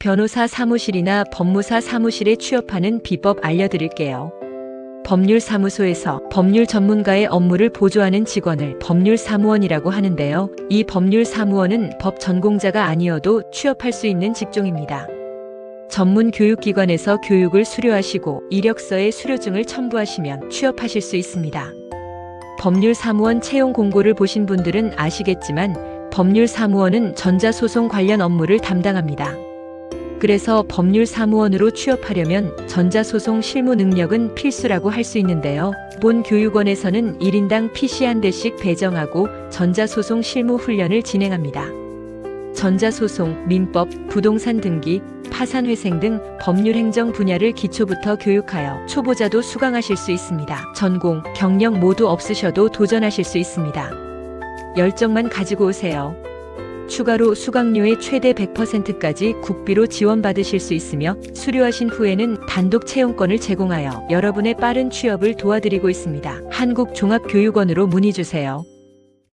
변호사 사무실이나 법무사 사무실에 취업하는 비법 알려드릴게요. 법률사무소에서 법률 전문가의 업무를 보조하는 직원을 법률사무원이라고 하는데요. 이 법률사무원은 법 전공자가 아니어도 취업할 수 있는 직종입니다. 전문 교육기관에서 교육을 수료하시고 이력서에 수료증을 첨부하시면 취업하실 수 있습니다. 법률사무원 채용 공고를 보신 분들은 아시겠지만 법률사무원은 전자소송 관련 업무를 담당합니다. 그래서 법률 사무원으로 취업하려면 전자소송 실무 능력은 필수라고 할 수 있는데요. 본 교육원에서는 1인당 PC 한 대씩 배정하고 전자소송 실무 훈련을 진행합니다. 전자소송, 민법, 부동산 등기, 파산회생 등 법률행정 분야를 기초부터 교육하여 초보자도 수강하실 수 있습니다. 전공, 경력 모두 없으셔도 도전하실 수 있습니다. 열정만 가지고 오세요. 추가로 수강료의 최대 100%까지 국비로 지원받으실 수 있으며 수료하신 후에는 단독 채용권을 제공하여 여러분의 빠른 취업을 도와드리고 있습니다. 한국종합교육원으로 문의 주세요.